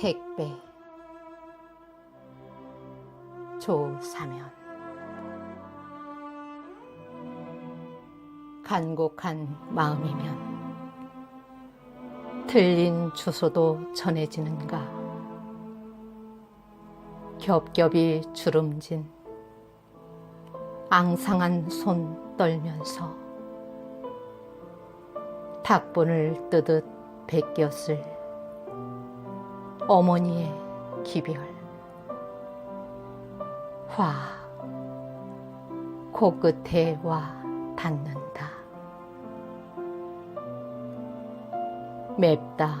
택배. 조사면. 간곡한 마음이면 틀린 주소도 전해지는가? 겹겹이 주름진 앙상한 손 떨면서 닭본을 뜨듯 베꼈을 어머니의 기별. 화 코끝에 와 닿는다. 맵다.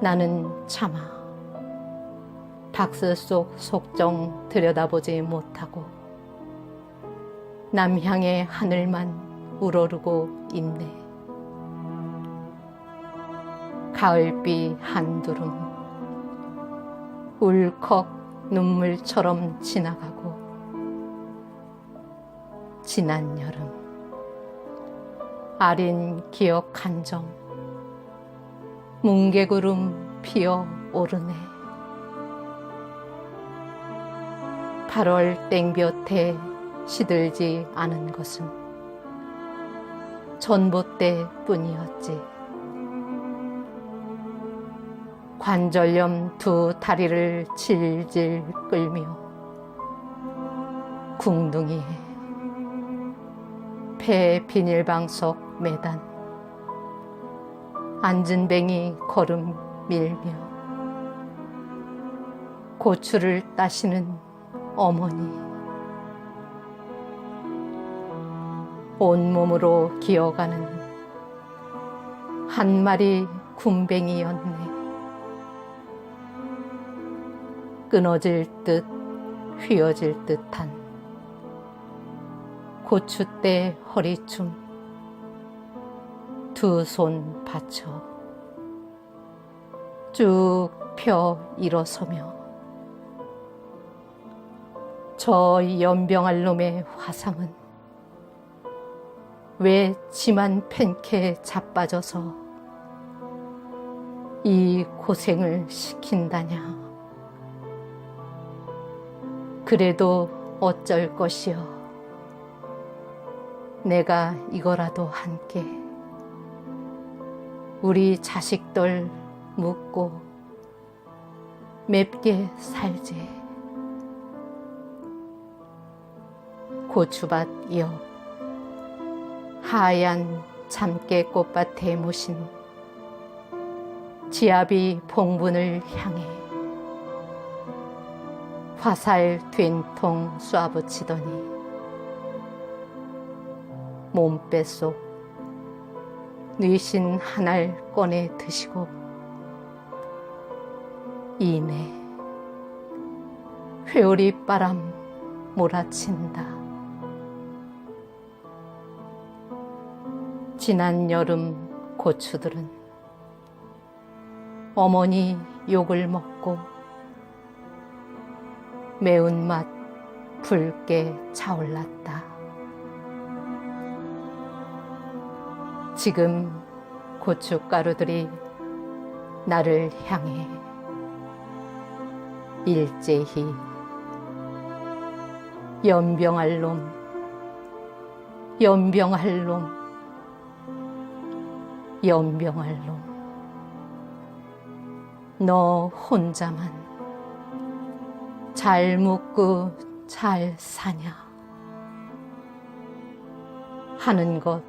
나는 참아. 박스 속 속정 들여다보지 못하고 남향의 하늘만 우러르고 있네 가을비 한두름. 울컥 눈물처럼 지나가고 지난 여름. 아린 기억 한점 뭉게구름 피어 오르네. 8월 땡볕에 시들지 않은 것은 전봇대 뿐이었지. 관절염 두 다리를 질질 끌며 궁둥이에 폐 비닐방 속 매단 앉은 뱅이 걸음 밀며 고추를 따시는 어머니 온몸으로 기어가는 한 마리 군뱅이였네. 끊어질 듯 휘어질 듯한 고추대 허리춤 두 손 받쳐 쭉 펴 일어서며 저 연병할 놈의 화상은 왜 지만 팬케 자빠져서 이 고생을 시킨다냐. 그래도 어쩔 것이여. 내가 이거라도 함께 우리 자식들 묻고 맵게 살지. 고추밭 옆 하얀 참깨 꽃밭에 모신 지압이 봉분을 향해 화살 된통 쏴붙이더니 몸빼 속 뉘신 한 알 꺼내 드시고 이내 회오리 바람 몰아친다. 지난 여름 고추들은 어머니 욕을 먹고 매운맛 붉게 차올랐다. 지금 고춧가루들이 나를 향해 일제히 연병할 놈, 연병할 놈, 연병할 놈. 너 혼자만 잘 묵고 잘 사냐? 하는 것